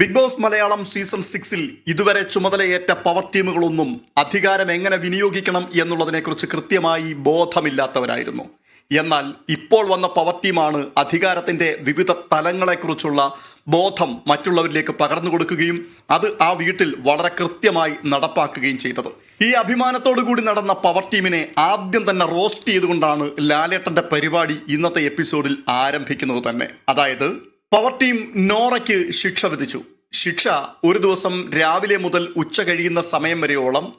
Big boss Malayalam season സിക്സിൽ ഇതുവരെ ചുമതലയേറ്റ പവർ ടീമുകളൊന്നും അധികാരം എങ്ങനെ വിനിയോഗിക്കണം എന്നുള്ളതിനെക്കുറിച്ച് കൃത്യമായി ബോധമില്ലാത്തവരായിരുന്നു. എന്നാൽ ഇപ്പോൾ വന്ന പവർ ടീമാണ് അധികാരത്തിന്റെ വിവിധ തലങ്ങളെക്കുറിച്ചുള്ള ബോധം മറ്റുള്ളവരിലേക്ക് പകർന്നു കൊടുക്കുകയും അത് ആ വീട്ടിൽ വളരെ കൃത്യമായി നടപ്പാക്കുകയും ചെയ്തത്. ഈ അഭിമാനത്തോടു കൂടി നടന്ന പവർ ടീമിനെ ആദ്യം തന്നെ റോസ്റ്റ് ചെയ്തുകൊണ്ടാണ് ലാലേട്ടന്റെ പരിപാടി ഇന്നത്തെ എപ്പിസോഡിൽ ആരംഭിക്കുന്നത് തന്നെ. അതായത് പവർ ടീം നോറയ്ക്ക് ശിക്ഷ വിധിച്ചു. ശിക്ഷ ഒരു ദിവസം രാവിലെ മുതൽ ഉച്ച കഴിയുന്ന സമയം വരെയോളം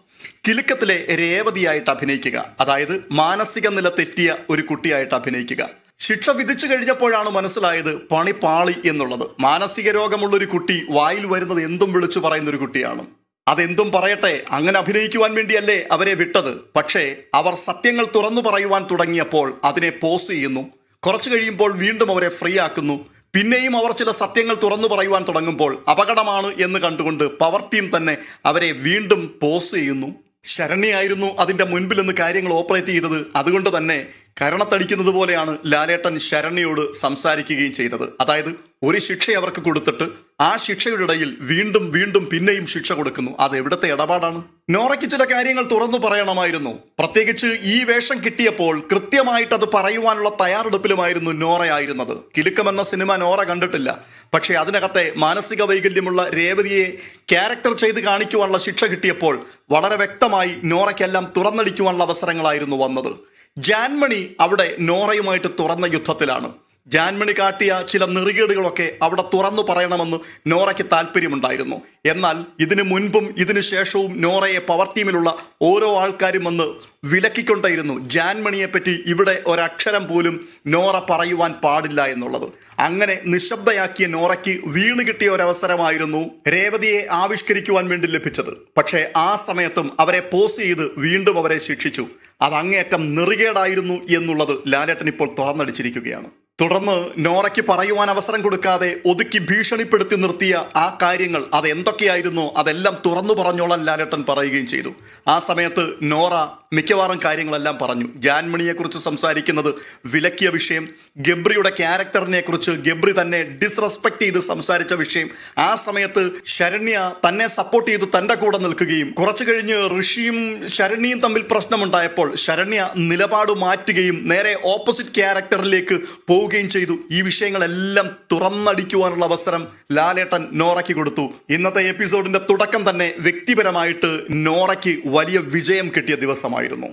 കിലുക്കത്തിലെ രേവതിയായിട്ട് അഭിനയിക്കുക. അതായത് മാനസിക നില തെറ്റിയ ഒരു കുട്ടിയായിട്ട് അഭിനയിക്കുക. ശിക്ഷ വിധിച്ചു കഴിഞ്ഞപ്പോഴാണ് മനസ്സിലായത് പണി പാളി എന്നുള്ളത്. മാനസിക രോഗമുള്ള ഒരു കുട്ടി വായിൽ വരുന്നത് എന്തും വിളിച്ചു പറയുന്ന ഒരു കുട്ടിയാണ്. അതെന്തും പറയട്ടെ അങ്ങനെ അഭിനയിക്കുവാൻ വേണ്ടിയല്ലേ അവരെ വിട്ടത്. പക്ഷേ അവർ സത്യങ്ങൾ തുറന്നു പറയുവാൻ തുടങ്ങിയപ്പോൾ അതിനെ പോസ് ചെയ്യുന്നു. കുറച്ചു കഴിയുമ്പോൾ വീണ്ടും അവരെ ഫ്രീ ആക്കുന്നു. പിന്നെയും അവർ ചില സത്യങ്ങൾ തുറന്നു പറയുവാൻ തുടങ്ങുമ്പോൾ അപകടമാണ് എന്ന് കണ്ടുകൊണ്ട് പവർ ടീം തന്നെ അവരെ വീണ്ടും പോസ് ചെയ്യുന്നു. ശരണ്യായിരുന്നു അതിന്റെ മുൻപിൽ നിന്ന് കാര്യങ്ങൾ ഓപ്പറേറ്റ് ചെയ്തത്. അതുകൊണ്ട് തന്നെ കരണത്തടിക്കുന്നത് പോലെയാണ് ലാലേട്ടൻ ശരണ്യയോട് സംസാരിക്കുകയും ചെയ്തത്. അതായത് ഒരു ശിക്ഷ അവർക്ക് കൊടുത്തിട്ട് ആ ശിക്ഷയുടെ ഇടയിൽ വീണ്ടും വീണ്ടും പിന്നെയും ശിക്ഷ കൊടുക്കുന്നു. അത് എവിടത്തെ ഇടപാടാണ്? നോറയ്ക്ക് ചില കാര്യങ്ങൾ തുറന്നു പറയണമായിരുന്നു. പ്രത്യേകിച്ച് ഈ വേഷം കിട്ടിയപ്പോൾ കൃത്യമായിട്ട് അത് പറയുവാനുള്ള തയ്യാറെടുപ്പിലുമായിരുന്നു നോറയായിരുന്നത് കിലുക്കമെന്ന സിനിമ നോറ കണ്ടിട്ടില്ല. പക്ഷേ അതിനകത്തെ മാനസിക വൈകല്യമുള്ള രേവതിയെ ക്യാരക്ടർ ചെയ്ത് കാണിക്കുവാനുള്ള ശിക്ഷ കിട്ടിയപ്പോൾ വളരെ വ്യക്തമായി നോറയ്ക്കെല്ലാം തുറന്നടിക്കുവാനുള്ള അവസരങ്ങളായിരുന്നു വന്നത്. ജാൻമണി അവിടെ നോറയുമായിട്ട് തുറന്ന യുദ്ധത്തിലാണ്. ജാൻമണി കാട്ടിയ ചില നെറികേടുകളൊക്കെ അവിടെ തുറന്നു പറയണമെന്ന് നോറയ്ക്ക് താല്പര്യമുണ്ടായിരുന്നു. എന്നാൽ ഇതിനു മുൻപും ഇതിനു ശേഷവും നോറയെ പവർ ടീമിലുള്ള ഓരോ ആൾക്കാരും വന്ന് വിലക്കിക്കൊണ്ടേയിരുന്നു. ജാൻമണിയെപ്പറ്റി ഇവിടെ ഒരക്ഷരം പോലും നോറ പറയുവാൻ പാടില്ല എന്നുള്ളത്. അങ്ങനെ നിശബ്ദയാക്കിയ നോറയ്ക്ക് വീണ് കിട്ടിയ ഒരവസരമായിരുന്നു രേവതിയെ ആവിഷ്കരിക്കുവാൻ വേണ്ടി ലഭിച്ചത്. പക്ഷേ ആ സമയത്തും അവരെ പോസ് ചെയ്ത് വീണ്ടും അവരെ ശിക്ഷിച്ചു. അത് അങ്ങേയറ്റം നെറികേടായിരുന്നു എന്നുള്ളത് ലാലേട്ടൻ ഇപ്പോൾ തുറന്നടിച്ചിരിക്കുകയാണ്. തുടർന്ന് നോറയ്ക്ക് പറയുവാൻ അവസരം കൊടുക്കാതെ ഒതുക്കി ഭീഷണിപ്പെടുത്തി നിർത്തിയ ആ കാര്യങ്ങൾ അതെന്തൊക്കെയായിരുന്നു അതെല്ലാം തുറന്നു പറഞ്ഞോളാൻ ലാലേട്ടൻ പറയുകയും ചെയ്തു. ആ സമയത്ത് നോറ മിക്കവാറും കാര്യങ്ങളെല്ലാം പറഞ്ഞു. ജാൻമണിയെക്കുറിച്ച് സംസാരിക്കുന്നത് വിലക്കിയ വിഷയം ഗബ്രിയുടെ ക്യാരക്ടറിനെ കുറിച്ച് ഗബ്രി തന്നെ ഡിസ്റെസ്പെക്ട് ചെയ്ത് സംസാരിച്ച വിഷയം ആ സമയത്ത് ശരണ്യ തന്നെ സപ്പോർട്ട് ചെയ്ത് തന്റെ കൂടെ നിൽക്കുകയും കുറച്ചു കഴിഞ്ഞ് ഋഷിയും ശരണ്യയും തമ്മിൽ പ്രശ്നമുണ്ടായപ്പോൾ ശരണ്യ നിലപാട് മാറ്റുകയും നേരെ ഓപ്പോസിറ്റ് ക്യാരക്ടറിലേക്ക് പോവുകയും ചെയ്തു. ഈ വിഷയങ്ങളെല്ലാം തുറന്നടിക്കുവാനുള്ള അവസരം ലാലേട്ടൻ നോറയ്ക്ക് കൊടുത്തു. ഇന്നത്തെ എപ്പിസോഡിന്റെ തുടക്കം തന്നെ വ്യക്തിപരമായിട്ട് നോറയ്ക്ക് വലിയ വിജയം കിട്ടിയ ദിവസമായിരുന്നു.